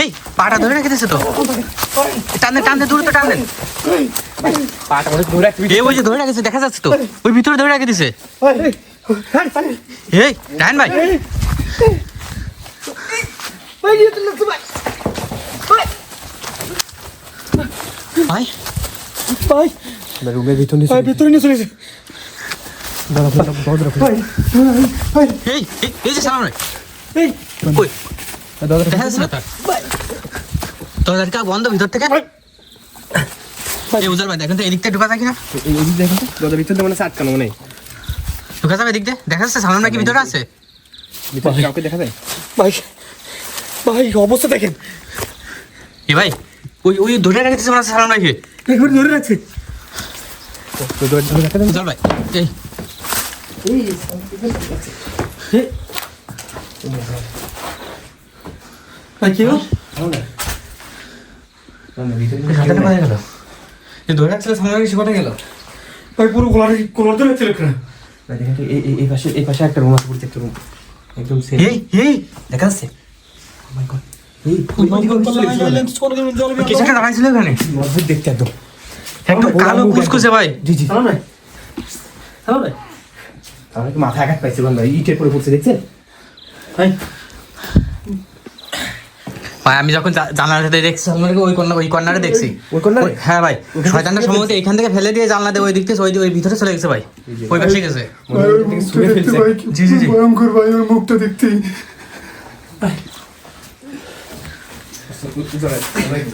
এই পাটা ধরে রেখে দিছে তো। টান টান দূরে তো টান দেন পাটা হচ্ছে ধরে রাখবি এই ওই যে ধরে রেখেছে দেখা যাচ্ছে তো। ওই ভিতরে ধরে রেখে দিছে এই রায়ন ভাই। ভাই। ভাই রুমের ভিতর ভাই ভিতরে নিয়ে চলেছে এই এই, এই যে সালাম রে। এই বন্ধ ভিতর থেকে এই উজাল ভাই দেখেন তো এদিক ঢুকা থাকে না এই এই দেখেন তো দরজার ভিতর দিয়ে আটকানো মনে ঢুকা যাবে এদিক দিয়ে দেখা যাচ্ছে নাকি ভিতরে আছে ভিতরে কাউকে দেখা যায় ভাই ভাই অবস্থা দেখেন এ ভাই ওই ওই ধরে রেখেছে মনে সালাম নাকি একবার ধরে রাখছে ধরে উজাল ভাই এই ভাই কেউ খাতাটা কোথায় গেল? এই ধরে রাখছিল সালাম নাকি কোথায় গেল? ভাই পুরো ধরে দেখেন এই পাশে এই পাশে একটা রুম আছে পুরো একটা রুম একদম সেম এই এই দেখা যাচ্ছে। মাই গড এই ওই ওই দিকে চলে গেছে কিছু একটা দাঁড়াইছিল এখানে? অদ্ভুত দেখতে একদম। একদম কালো কুচকুচে ভাই। জি জি। কি মাথা আঘাত পাইছে বন্ধু। ইটের পরে পড়ছে দেখছেন? ভাই ভাই আমি যখন জানলার সাথে দেখছি সালাম ওই কর্নার ওই কর্নারে দেখছি। ওই corner হ্যাঁ ভাই শয়তানটা সম্ভবত এখান থেকে ফেলে দিয়ে জানলা দিয়ে ওই দিক থেকে ওই ওই ভিতরে চলে গেছে ভাই। ওই পাশে গেছে। জি জি জি। ভয়ঙ্কর ভাই ওর মুখটা দেখতে।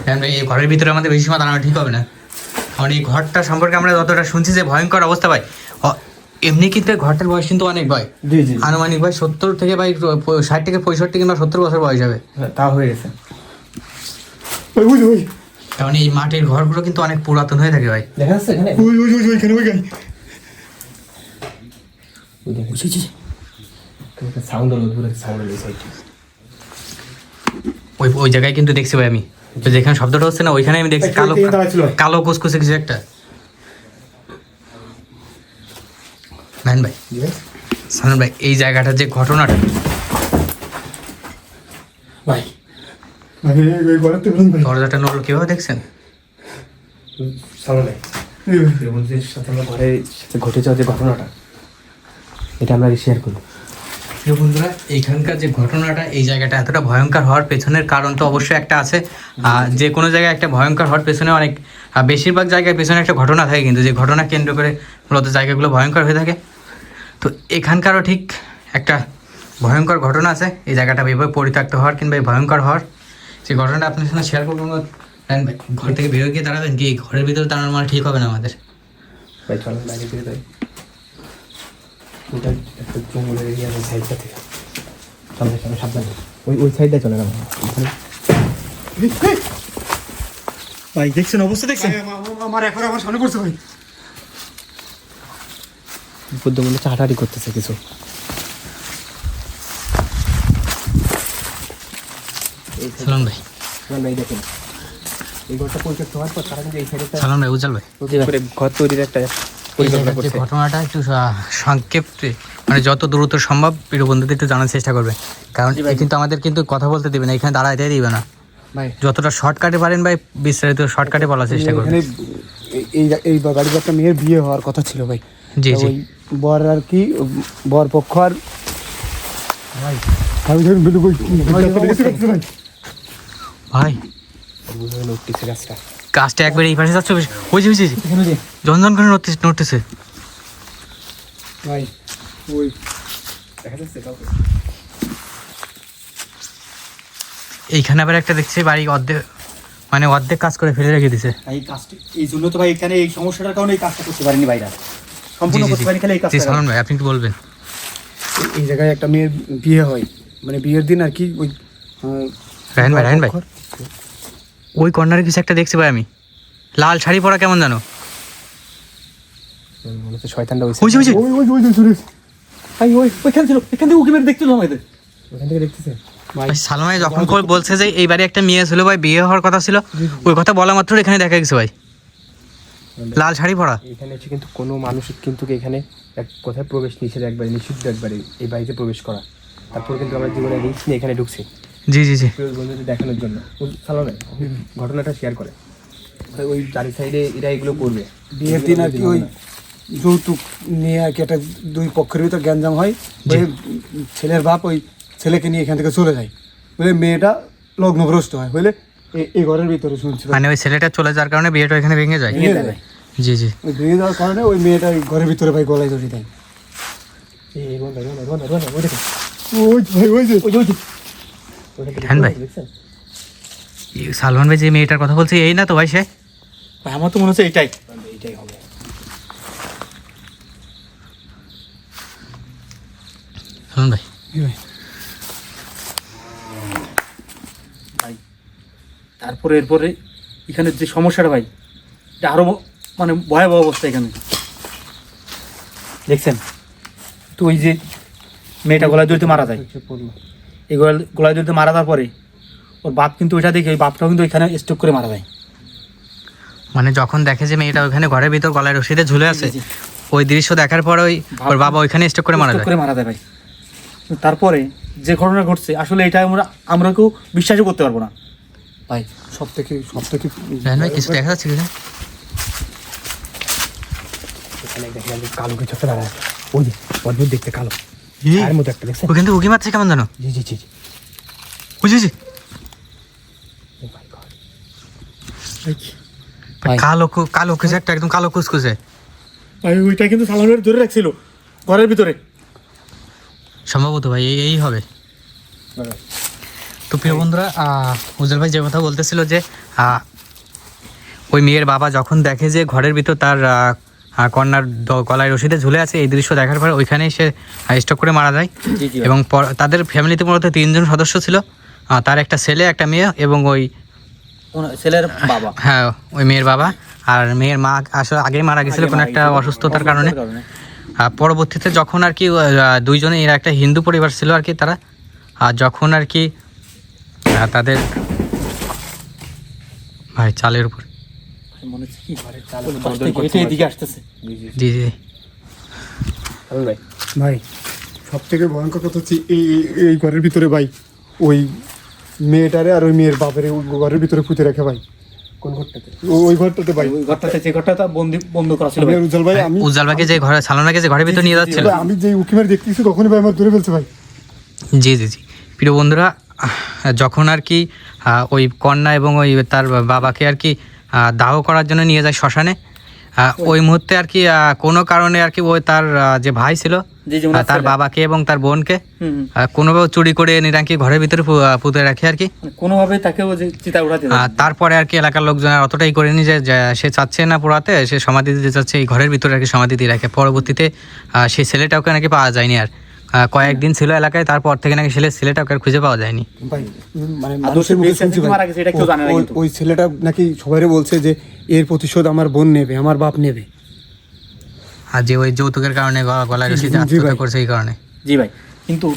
হ্যাঁ এই ঘরের ভিতরে আমাদের বেশি সময় দাঁড়ানো ঠিক হবে না। কারণ এই ঘরটা সম্পর্কে আমরা যতটা শুনছি যে ভয়ঙ্কর অবস্থা ভাই। এমনি কিন্তু ঘরটার বয়স কিন্তু অনেক ভাই। জি জি আনুমানিক ভাই সত্তর থেকে ভাই ষাট থেকে পঁয়ষট্টি কিংবা সত্তর বছর বয়স হবে। হ্যাঁ, তা হয়ে গেছে। ভাই ওই ওই কারণ এই মাটির ঘরগুলো কিন্তু অনেক পুরাতন হয়ে থাকে ভাই। দেখা যাচ্ছে এখানে? ওই ওই ওই ওইখানে ওই গাই ওই দেখেন সাউন্ড হলো দূরে সাউন্ড হলো ওই ওই জায়গায় কিন্তু দেখছি ভাই আমি। যেখানে শব্দটা হচ্ছে না ওইখানে আমি দেখছি কালো কালো কুচকুচে কিছু একটা। ম্যান ভাই। সালন ভাই এই জায়গাটার যে ঘটনাটা। ভাই। দরজাটা নড়লো কীভাবে দেখছেন। বন্ধুদের সাথে আমার ঘরে সাথে ঘটে যাওয়া যে ঘটনাটা এটা আমরা শেয়ার করব। প্রিয় বন্ধুরা এইখানকার যে ঘটনাটা এই জায়গাটা এতটা ভয়ঙ্কর হওয়ার পেছনের কারণ তো অবশ্যই একটা আছে। যে কোনো জায়গায় একটা ভয়ঙ্কর হওয়ার পেছনে অনেক বেশিরভাগ জায়গায় পেছনে একটা ঘটনা থাকে কিন্তু যে ঘটনা কেন্দ্র করে মূলত জায়গাগুলো ভয়ঙ্কর হয়ে থাকে। তো এখানকারও ঠিক একটা ভয়ঙ্কর ঘটনা আছে। এই জায়গাটা এইভাবে পরিত্যক্ত হওয়ার কিংবা এই ভয়ঙ্কর হওয়ার। সেই ঘটনাটা আপনার সঙ্গে শেয়ার করব ঘর থেকে বেরোয় গিয়ে দাঁড়াবেন কি ঘরের ভিতরে দাঁড়ানো মানে ঠিক হবে না আমাদের। ভাই চলো বাইরে ফিরে যাই। ওটা একটা জঙ্গলের এরিয়া ওই ওই ওই সাইডটা চলে ভাই দেখছেন? অবস্থা দেখছেন? আমার এখন আমার সামনে পড়ছে ভাই। বুদ্ধ মনে হচ্ছে হাঁটাহাঁটি করতেছে কিছু। সালাম ভাই। না ভাই দেখেন। এই ঘরটা পরিত্যক্ত হওয়ার পর তারা কিন্তু এই সাইডে সালাম ভাই উজ্জ্বল ভাই। ঘর তৈরির একটা এই পরিকল্পনা জায়গার যে করছে। ঘটনাটা একটু সংক্ষেপে মানে যত দ্রুত সম্ভব প্রিয় বন্ধুদের একটু জানার চেষ্টা করবে। কারণ কিন্তু আমাদের কিন্তু কথা বলতে দিবে না এখানে দাঁড়াইতে দিবে না। ভাই। যতটা শর্টকাটে পারেন ভাই বিস্তারিত শর্টকাটে বলার চেষ্টা করবেন এই- এই একটা মেয়ের বিয়ে হওয়ার কথা ছিল ভাই। জি জি। বর আর কি বর পক্ষ আর ভাই গাছটা একবার এই পাশে যাচ্ছে ওই যে ওই যে, ঝনঝন করে নড়তেছে নড়তেছে। ভাই ওই। দেখা যাচ্ছে এইখানে আবার একটা দেখছি বাড়ি অর্ধেক মানে অর্ধেক কাজ করে ফেলে রেখে দিছে। এই কাজটি এই জন্য তো ভাই এখানে এই সমস্যাটার কারণে এই কাজটা করতে পারিনি ভাইরা। জি সম্পূর্ণ জি করতে পারি খালি এই কাজটা ভাই আপনি কি বলবেন। এই জায়গায় একটা মেয়ের বিয়ে হয়। মানে বিয়ের দিন আর কি ওই রায়ন ভাই রায়ন ভাই। ওই কর্নারে কিছু একটা দেখছি ভাই আমি। লাল শাড়ি পরা কেমন জানো? মনে হচ্ছে শয়তানটা ওই ওই ওই ওই ওই ওই ওই ভাই ওই ওইখানে ছিল এখান থেকে উকি মেরে দেখছিল আমাদের? ওখান থেকে দেখতেছে। ভাই ভাই সালমাই যখন করে বলছে যে এই বাড়ি একটা মেয়ে ছিল ভাই বিয়ে হওয়ার কথা ছিল ওই কথা বলা মাত্র এখানে দেখা গেছে ভাই। লাল শাড়ি পরা? এখানে এসে কিন্তু কোনো মানুষের কিন্তু এখানে এক কোথায় প্রবেশ নিষেধ একবারে নিষিদ্ধ একবারে এই বাড়িতে প্রবেশ করা। তারপর কিন্তু আমরা জীবনে রিস্ক নিয়ে এখানে ঢুকছি। জি জি জি। বন্ধুদের দেখানোর জন্য। সালনে ঘটনাটা শেয়ার করে। ওই- চারি সাইডে এরা এগুলো করবে। বিয়ের দিন আর কি ওই যৌতুক নিয়ে আর কি একটা দুই পক্ষের ভিতর গ্যাঞ্জাম হয়। ওই ছেলের বাপ ওই ছেলেকে নিয়ে এখান থেকে চলে যায়। বুঝলে মেয়েটা লগ্নগ্রস্ত হয়। বুঝলে এই ঘরের ভিতরে শুনছি মানে ওই ছেলেটা চলে যাওয়ার কারণে বিয়েটা এখানে ভেঙে যায়? জি জি। ওই ভেঙে যাওয়ার কারণে ওই মেয়েটা ওই ঘরের ভিতরে ভাই গলায় ধরে দেয়। হ্যাঁ সালমান ভাই যে মেয়েটার কথা বলছে এই না তো ভাই সে? ভাই, আমার তো মনে হচ্ছে এইটাই। এইটাই হবে। সালমান ভাই? ভাই? তারপরে এরপরে এখানে যে সমস্যাটা ভাই এটা আরও মানে ভয়াবহ অবস্থা এখানে। দেখছেন? তো ওই যে মেয়েটা গলায় দড়িতে মারা যায়। এই গলায় গলায় দড়িতে মারা যাওয়ার পরে ওর বাপ কিন্তু ওইটা দেখে ওই বাপটাও কিন্তু ওইখানে স্টক করে মারা যায়। মানে যখন দেখে যে মেয়েটা ওখানে ঘরের ভিতর গলায় রশিদে ঝুলে আছে। ওই দৃশ্য দেখার পর ওই ওর বাবা ওইখানে স্টক করে মারা যায়। করে মারা যায় ভাই। তারপরে যে ঘটনা ঘটছে আসলে এটা আমরা আমরা কেউ বিশ্বাসও করতে পারব না। ভাই সব থেকে সব থেকে ভাই কিছু দেখা যাচ্ছে কিনা এখানে দেখলাম কালো কিছু একটা দাঁড়ায় ওই যে অদ্ভুত দেখতে কালো। আর মতো একটা দেখছেন? ওখান উকি মারছে কেমন জানো? জি জি জি জি। বুঝেছি my God. ভাই। কালো কালো কিছু একটা একদম কালো কুচকুচে ভাই ওইটা কিন্তু সালামের ধরে রাখছিল ঘরের ভিতরে। সম্ভবত ভাই এই হবে। তো প্রিয় বন্ধুরা উজ্জ্বল ভাই যে কথা বলতেছিল যে ওই মেয়ের বাবা যখন দেখে যে ঘরের ভিতর তার কন্যার গলায় রশিদে ঝুলে আছে এই দৃশ্য দেখার পর ওইখানেই সে স্টক করে মারা যায়। এবং তাদের ফ্যামিলিতে মূলত তিনজন সদস্য ছিল। তার একটা ছেলে একটা মেয়ে এবং ওই ছেলের বাবা? হ্যাঁ ওই মেয়ের বাবা। আর মেয়ের মা আসলে আগেই মারা গেছিল কোনো একটা অসুস্থতার কারণে। পরবর্তীতে যখন আর কি দুইজনে এরা একটা হিন্দু পরিবার ছিল আর কি তারা। আর যখন আর কি তাদের ভাই চালের উপর। মনে জি জি। ভাই। ভাই সব থেকে ভয়ঙ্কর কথা হচ্ছে এই এই- ঘরের ভিতরে ভাই ওই মেয়েটারে আর ওই মেয়ের বাপের ঘরের ভিতরে পুঁতে রাখে ভাই। কোন ঘরটাতে? ওই ঘরটাতে ভাই। ওই ঘরটাতে যে ঘরটা বন্দি বন্ধ করা ছিল আমি ভাই। উজ্জ্বল ভাই আমি উজ্জ্বল ভাইকে যে ঘরে সালানাকে যে ঘরের ভিতর নিয়ে যাচ্ছিল। আমি যে উকিমের দেখতেছি তখনই ভাই আমার ধরে ফেলছে ভাই। জি জি জি। প্রিয় বন্ধুরা যখন আর কি ওই কন্যা এবং ওই তার বাবাকে আর কি দাহ করার জন্য নিয়ে যায় শ্মশানে ওই মুহূর্তে আর কি কোনো কারণে আর কি ওই তার যে ভাই ছিল তার বাবাকে এবং তার বোনকে। কোনোভাবে চুরি করে এনে নাকি ঘরের ভিতরে পুঁতে রাখে আর কি। মানে কোনোভাবে তাকে তারপরে আর কি এলাকার লোকজন আর অতটাই করেনি যে সে চাচ্ছে না পোড়াতে সে সমাধি দিতে চাচ্ছে এই ঘরের ভিতরে আর কি সমাধি দিয়ে রাখে। পরবর্তীতে সেই ছেলেটাকে নাকি পাওয়া যায়নি আর। কয়েকদিন ছিল এলাকায় তারপর থেকে নাকি ছেলে ছেলেটাকে আর খুঁজে পাওয়া যায়নি। মানে গেছে, ওই- ছেলেটা নাকি সবাইরে বলছে যে এর প্রতিশোধ আমার বোন নেবে আমার বাপ নেবে। আর যে ওই যৌতুকের কারণে গলা- রশিদে আত্মহত্যা করছে এই কারণে। জি ভাই। কিন্তু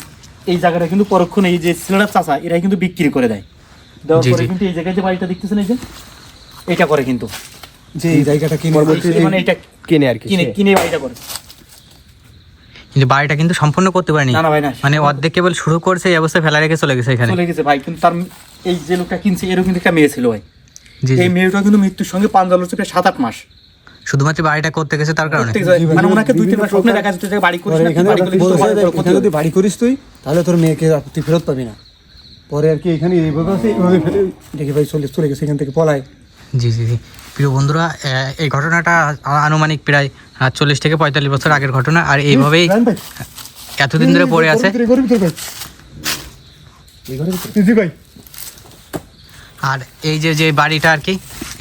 এই জায়গাটা কিন্তু পরক্ষণে এই যে ছেলেটার চাচা এরাই কিন্তু বিক্রি করে দেয়। দেওয়ার পরে কিন্তু এই জায়গায় যে বাড়িটা দেখতেছেন এই যে এটা করে কিন্তু। যে এই জায়গাটা কিনে মানে এটা কিনে আর কি কিনে। কিনে বাড়িটা করে। কিন্তু বাড়িটা কিন্তু সম্পূর্ণ করতে পারেনি। না ভাই না মানে অর্ধেক কেবল শুরু করছে এই অবস্থায় ফেলা রেখে চলে গেছে এখানে। চলে গেছে ভাই কিন্তু তার এই যে লোকটা কিনছে এরও কিন্তু একটা মেয়ে ছিল ভাই। এই মেয়েটা কিন্তু মৃত্যুর সঙ্গে পাঞ্জা লড়ছে প্রায় সাত আট মাস। শুধুমাত্র বাড়িটা করতে গেছে তার কারণে? মানে ওনাকে দুই বিভিন্ন তিনবার স্বপ্নে দেখা যাচ্ছে যে বাড়ি করিস না, যদি বাড়ি করিস তুই তাহলে তোর মেয়েকে আর তুই ফেরত পাবি না। পরে আর কি এখানে এইভাবে আছে এইভাবে ফেলে দেখি ভাই চলে চলে গেছে এখান থেকে পলায়। জি জি জি। প্রিয় বন্ধুরা এই ঘটনাটা আনুমানিক প্রায় চল্লিশ থেকে পঁয়তাল্লিশ বছর আগের ঘটনা। আর এইভাবেই এতদিন ধরে পড়ে আছে। আর এই যে যে বাড়িটা আর কি,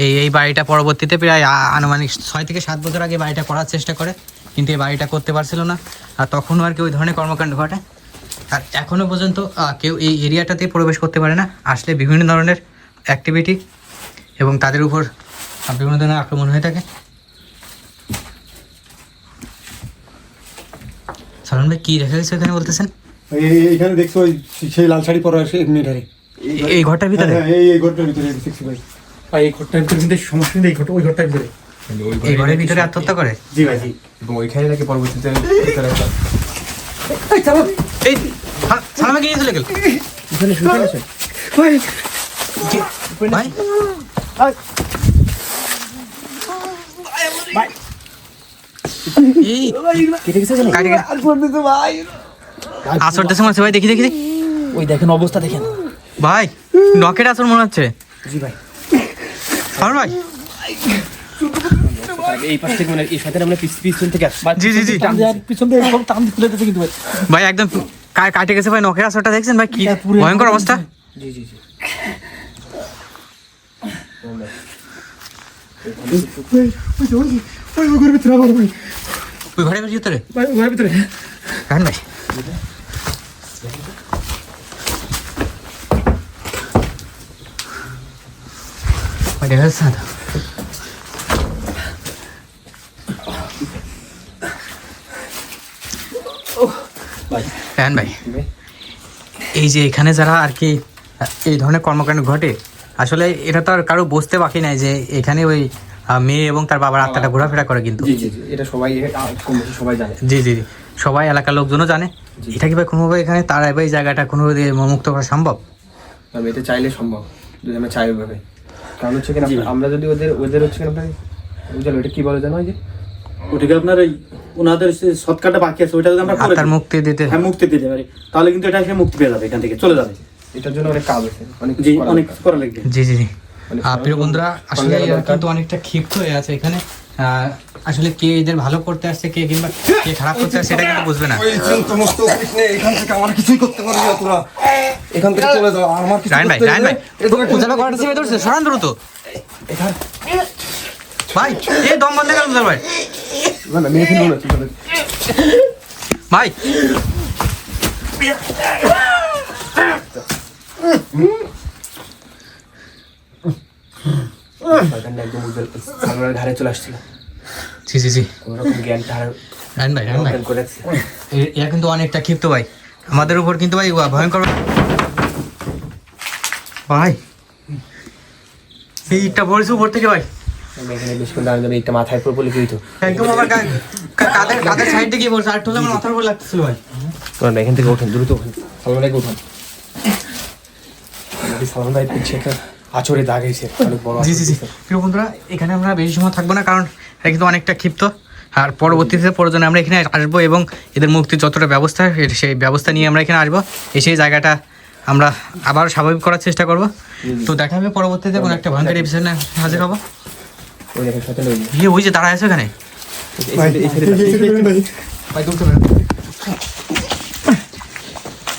এই এই বাড়িটা পরবর্তীতে প্রায় আনুমানিক ছয় থেকে সাত বছর আগে বাড়িটা করার চেষ্টা করে, কিন্তু এই বাড়িটা করতে পারছিল না। আর তখনও আর কি ওই ধরনের কর্মকাণ্ড ঘটে। আর এখনও পর্যন্ত কেউ এই এরিয়াটাতে প্রবেশ করতে পারে না। আসলে বিভিন্ন ধরনের অ্যাক্টিভিটি এবং তাদের উপর আহ, বিভিন্ন ধরনের আক্রমণ হয়ে থাকে? সালন ভাই কী রেখে গেছে এখানে বলতেছেন? এই- এখানে দেখছ ওই সেই লাল শাড়ি পরা সে মেয়েটারে। এই- এই ঘরটার ভিতরে? হ্যাঁ, এই এই ঘরটার ভিতরে দেখছি ভাই ভাই এই ঘরটার ভিতরে কিন্তু সমস্যা এই ওই ঘরটার ভিতরে। এই ঘরের ভিতরে আত্মহত্যা করে? জি ভাই জি। এবং ওইখানে নাকি পরবর্তীতে এই চলে। গেল। ভাই এই কেটে গেছে কেন কাটে গেছে। আর ফোন দিতে ভাই আসর দেশে মনে ভাই দেখি দেখি দেখি ওই দেখেন অবস্থা দেখেন ভাই নকেট আসর মনে হচ্ছে জি ভাই ভাই এই পাশ থেকে মানে এই সাথে আমরা পিছন থেকে জি জি জি টান দিয়ে আর পিছন দিয়ে এরকম টান দিয়ে তুলে কিন্তু ভাই ভাই একদম কাটে গেছে ভাই নখের আসরটা দেখছেন ভাই কি ভয়ঙ্কর অবস্থা জি জি জি ওই ওই ওই ওই ঘরের ভিতরে আমার ভাই। ওই ঘরের ভিতরে ভাই ঘরের ভিতরে। রান ভাই। ভাই এই যে এখানে যারা আর কি এই ধরনের কর্মকাণ্ড ঘটে আসলে এটা তো আর কারও বুঝতে বাকি নাই যে এখানে ওই মেয়ে এবং তার বাবার আত্মাটা ঘোরাফেরা করে কিন্তু। জি জি জি এটা সবাই কম বেশি সবাই জানে। জি জি সবাই এলাকার লোকজনও জানে। এটা কি ভাই কোনোভাবে এখানে তারা এই জায়গাটা কোনোভাবে দিয়ে মুক্ত করা সম্ভব? আমি এটা চাইলে সম্ভব যদি আমরা চাই ওইভাবে কারণ হচ্ছে কিনা আমরা যদি ওদের ওদের হচ্ছে কিনা আপনার বুঝলো এটা কি বলে জানো যে? ওটিকে আপনার এই ওনাদের সৎকারটা বাকি আছে ওইটা যদি আমরা করে আত্মার মুক্তি দিতে। হ্যাঁ মুক্তি দিতে পারি। তাহলে কিন্তু এটা সে মুক্তি পেয়ে যাবে এখান থেকে চলে যাবে। এটার জন্য অনেক কাজ আছে অনেক জি অনেক করা লাগবে। জি জি জি। প্রিয় বন্ধুরা আসলে এরা কিন্তু অনেকটা ক্ষিপ্ত হয়ে আছে এখানে। আহ, আসলে কে এদের ভালো করতে আসছে কে কিংবা কে খারাপ করতে আসছে সেটা কিন্তু বুঝবে না। ওই সমস্ত এখান থেকে আমার কিছুই করতে পারবি না তোরা। এখান থেকে চলে যাও আমার কিছু রায়ন ভাই রায়ন ভাই করাটা চেপে ধরছে সরান দ্রুত। ভাই এ দম বন্ধ গেল ভাই? না, না, মেয়ে না। ভাই। শয়তানটা একদম উজ্জ্বল সাগরের ধারে চলে আসছিল। জি জি জি কোনো জ্ঞান ধারে রায়ন ভাই রায়ন ভাই। করে এরা কিন্তু অনেকটা ক্ষিপ্ত ভাই। আমাদের উপর কিন্তু ভাই ভয়ঙ্কর ভাই। এই ইটটা পড়েছে উপর থেকে ভাই। আমি এখানে বেশ করে দাঁড়িয়ে দাঁড়িয়ে এইটা মাথায় পড়ে বলে একদম আমার কাদের কাদের সাইড থেকে পড়ছে আর টোলে আমার মাথার উপর লাগতেছিল ভাই। তোমরা এখান থেকে ওঠেন দ্রুত ওঠেন সালমান উঠান সালমান ভাই পিছিয়ে আচরে দাগ হয়েছে অনেক বড় জি জি জি প্রিয় বন্ধুরা এখানে আমরা বেশি সময় থাকব না কারণ এটা কিন্তু অনেকটা ক্ষিপ্ত আর পরবর্তীতে প্রয়োজনে আমরা এখানে আসব এবং এদের মুক্তির যতটা ব্যবস্থা সেই ব্যবস্থা নিয়ে আমরা এখানে আসব এসে জায়গাটা আমরা আবার স্বাভাবিক করার চেষ্টা করব তো দেখা হবে পরবর্তীতে কোনো একটা ভয়ঙ্কর এপিসোড হাজির হব ইয়ে ওই যে দাঁড়ায় আছে ওখানে